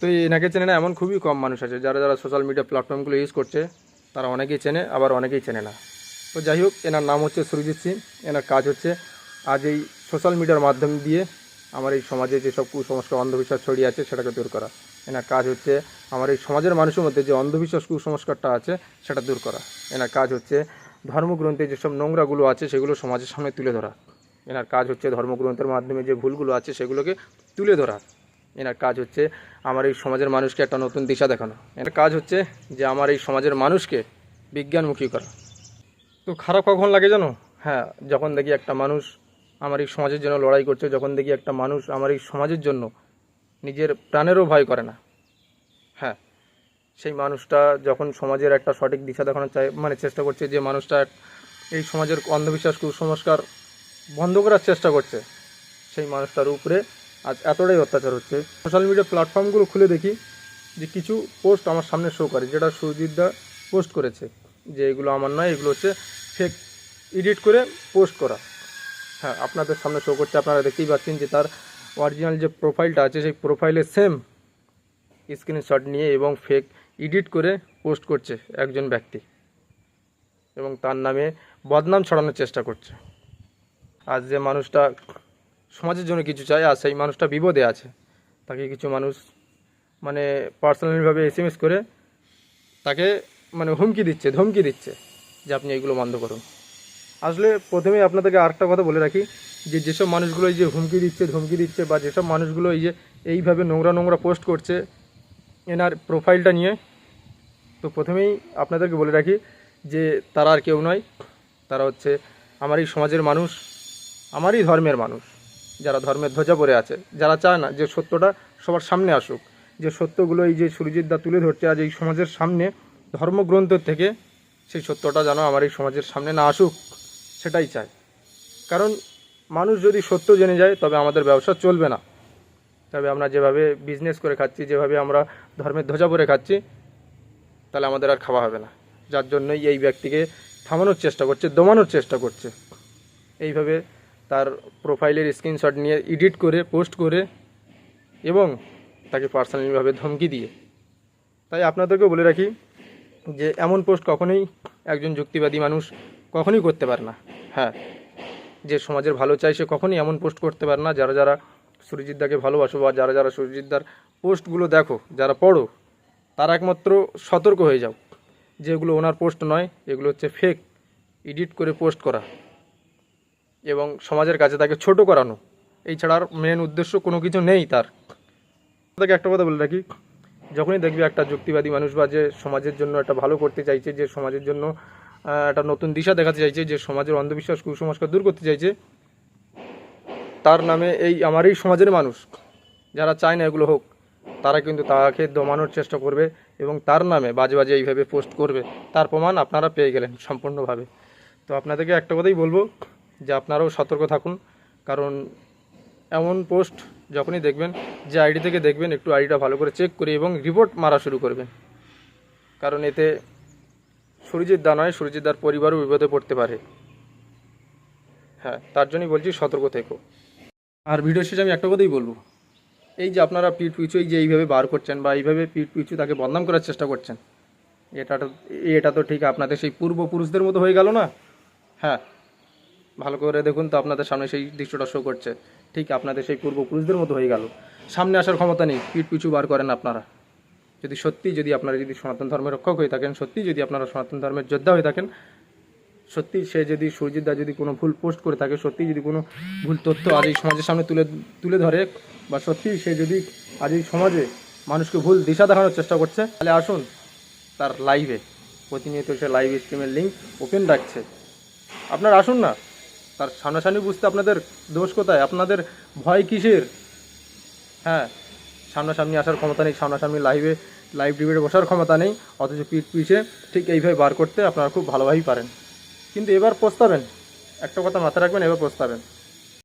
তো এনাকে চেনে না, এমন খুবই কম মানুষ আছে, যারা যারা সোশ্যাল মিডিয়া প্ল্যাটফর্মগুলো ইউজ করছে, তারা অনেকেই চেনে, আবার অনেকেই চেনে না। তো যাই হোক, এনার নাম হচ্ছে সুরজিৎ সিং, এনার কাজ হচ্ছে আজ এই সোশ্যাল মিডিয়ার মাধ্যম দিয়ে আমার এই সমাজে যেসব কুসংস্কার, অন্ধবিশ্বাস ছড়িয়ে আছে, সেটাকে দূর করা। এনার কাজ হচ্ছে আমার এই সমাজের মানুষের মধ্যে যে অন্ধবিশ্বাস, কুসংস্কারটা আছে, সেটা দূর করা। এনার কাজ হচ্ছে ধর্মগ্রন্থে যেসব নোংরাগুলো আছে, সেগুলো সমাজের সামনে তুলে ধরা। এনার কাজ হচ্ছে ধর্মগ্রন্থের মাধ্যমে যে ভুলগুলো আছে, সেগুলোকে তুলে ধরা। এনার কাজ হচ্ছে আমার এই সমাজের মানুষকে একটা নতুন দিশা দেখানো। এনার কাজ হচ্ছে যে আমার এই সমাজের মানুষকে বিজ্ঞানমুখী করা। তো খারাপ কখন লাগে জানো? হ্যাঁ যখন দেখি একটা মানুষ আমার এই সমাজের জন্য লড়াই করছে যখন দেখি একটা মানুষ আমার এই সমাজের জন্য নিজের প্রাণেরও ভয় করে না। হ্যাঁ সেই মানুষটা যখন সমাজের একটা সঠিক দিশা দেখানোর চাই মানে চেষ্টা করছে যে মানুষটা এই সমাজের অন্ধবিশ্বাস কুসংস্কার বন্ধ করার চেষ্টা করছে সেই মানুষটার উপরে আজ এতটাই অত্যাচার হচ্ছে। সোশ্যাল মিডিয়া প্ল্যাটফর্মগুলো খুলে দেখি যে কিছু পোস্ট আমার সামনে শো করে, যেটা সুজিতদা পোস্ট করেছে। যে এগুলো আমার নয়, এগুলো হচ্ছে ফেক এডিট করে পোস্ট করা। হ্যাঁ আপনাদের সামনে শো করছে, আপনারা দেখতেই পাচ্ছেন যে তার অরিজিনাল যে প্রোফাইলটা আছে, সেই প্রোফাইলে সেম স্ক্রিনশট নিয়ে এবং ফেক এডিট করে পোস্ট করছে একজন ব্যক্তি। এবং তার নামে বদনাম ছড়ানোর চেষ্টা করছে। আজ যে মানুষটা সমাজের জন্য কিছু চায় আর সেই মানুষটা বিপদে আছে। তাকে কিছু মানুষ মানে পার্সোনালিভাবে এস এম এস করে তাকে মানে হুমকি দিচ্ছে, ধমকি দিচ্ছে যে আপনি এগুলো বন্ধ করুন। আসলে প্রথমে আপনাদেরকে আরেকটা কথা বলে রাখি যে যেসব মানুষগুলো এই যে হুমকি দিচ্ছে, ধমকি দিচ্ছে বা যেসব মানুষগুলো এই যে এইভাবে নোংরা নোংরা পোস্ট করছে এনার প্রোফাইলটা নিয়ে, তো প্রথমেই আপনাদেরকে বলে রাখি যে তারা আর কেউ নয়। তারা হচ্ছে আমার এই সমাজের মানুষ, আমারই ধর্মের মানুষ। যারা ধর্মের ধ্বজা পরে আছে, যারা চায় না যে সত্যটা সবার সামনে আসুক, যে সত্যগুলো এই যে সুরজিৎ দা তুলে ধরছে আজ এই সমাজের সামনে, ধর্মগ্রন্থ থেকে সেই সত্যটা যেন আমার এই সমাজের সামনে না আসুক, সেটাই চাই। কারণ মানুষ যদি সত্য জেনে যায়, তবে আমাদের ব্যবসা চলবে না। তবে আমরা যেভাবে বিজনেস করে খাচ্ছি, যেভাবে আমরা ধর্মের ধ্বজা পরে খাচ্ছি, তাহলে আমাদের আর খাওয়া হবে না। যার জন্যই এই ব্যক্তিকে থামানোর চেষ্টা করছে, দমানোর চেষ্টা করছে। এইভাবে তার প্রোফাইলের স্ক্রিনশট নিয়ে এডিট করে পোস্ট করে এবং তাকে পার্সোনালিভাবে ধমকি দিয়ে। তাই আপনাদেরকেও বলে রাখি যে, এমন পোস্ট কখনোই একজন যুক্তিবাদী মানুষ কখনোই করতে পারে না। হ্যাঁ যে সমাজের ভালো চাই সে কখনোই এমন পোস্ট করতে পারে না। যারা যারা সুরজিৎদাকে ভালোবাসো বা যারা যারা সুরজিৎদার পোস্টগুলো দেখো, যারা পড়ো, তারা একমাত্র সতর্ক হয়ে যাও। যেগুলো ওনার পোস্ট নয়, এগুলো হচ্ছে ফেক এডিট করে পোস্ট করা। এবং সমাজের কাছে তাকে ছোট করানো। এই ছাড়া আর মেন উদ্দেশ্য কোনো কিছু নেই তার। তাকে একটা কথা বলে রাখি। যখনই দেখবি একটা যুক্তিবাদী মানুষ বা যে সমাজের জন্য একটা ভালো করতে চাইছে, যে সমাজের জন্য একটা নতুন দিশা দেখাতে চাইছে, যে সমাজের অন্ধবিশ্বাস, কুসংস্কার দূর করতে চাইছে, তার নামে এই আমার এই সমাজের মানুষ। যারা চায় না এগুলো হোক, তারা কিন্তু তাকে দমানোর চেষ্টা করবে এবং তার নামে বাজে বাজে এইভাবে পোস্ট করবে। তার প্রমাণ আপনারা পেয়ে গেলেন সম্পূর্ণভাবে। তো আপনাদেরকে একটা কথাই বলব যে আপনারাও সতর্ক থাকুন, কারণ এমন পোস্ট যখনই দেখবেন যে আইডি থেকে দেখবেন, একটু আইডিটা ভালো করে চেক করে এবং রিপোর্ট মারা শুরু করবেন। কারণ এতে সুরজিৎ দা নয়, সুরজিৎ দার পরিবারও বিপদে পড়তে পারে। হ্যাঁ তার জন্যই বলছি সতর্ক থেকো। আর ভিডিও শেষে আমি একটা কথাই বলব। এই যে আপনারা পিঠ পিছু এই যে এইভাবে বার করছেন বা এইভাবে পিঠ পিছু তাকে বদনাম করার চেষ্টা করছেন, এটা তো এটা তো ঠিক আপনাদের সেই পূর্বপুরুষদের মতো হয়ে গেল না? হ্যাঁ ভালো করে দেখুন তো আপনাদের সামনে সেই দৃশ্যটা শো করছে। ঠিক আপনাদের সেই পূর্বপুরুষদের মতো হয়ে গেল। সামনে আসার ক্ষমতা নেই, পিঠ পিছু বার করেন আপনারা। যদি সত্যি যদি আপনারা যদি সনাতন ধর্মের রক্ষক হয়ে থাকেন, সত্যি যদি আপনারা সনাতন ধর্মের যোদ্ধা হয়ে থাকেন, সত্যি সে যদি দা যদি কোনো ভুল পোস্ট করে থাকে, সত্যি যদি কোনো ভুল তথ্য আজ এই সমাজের সামনে তুলে তুলে ধরে, বা সত্যি সে যদি আজ এই সমাজে মানুষকে ভুল দিশা দেখানোর চেষ্টা করছে, তাহলে আসুন তার লাইভে প্রতিনিয়ত সে লাইভ স্ট্রিমের লিঙ্ক ওপেন রাখছে। আপনারা আসুন না। তার সামনাসামনি বুঝতে আপনাদের দোষ কোথায়? আপনাদের ভয় কিসের? হ্যাঁ সামনাসামনি আসার ক্ষমতা নেই, সামনাসামনি লাইভে লাইভ ডিবেটে বসার ক্ষমতা নেই, অথচ পিঠ পিছিয়ে ঠিক এইভাবে বার করতে আপনারা খুব ভালোভাবেই পারেন। কিন্তু এবার পস্তাবেন একটা কথা মাথায় রাখবেন, এবার পস্তাবেন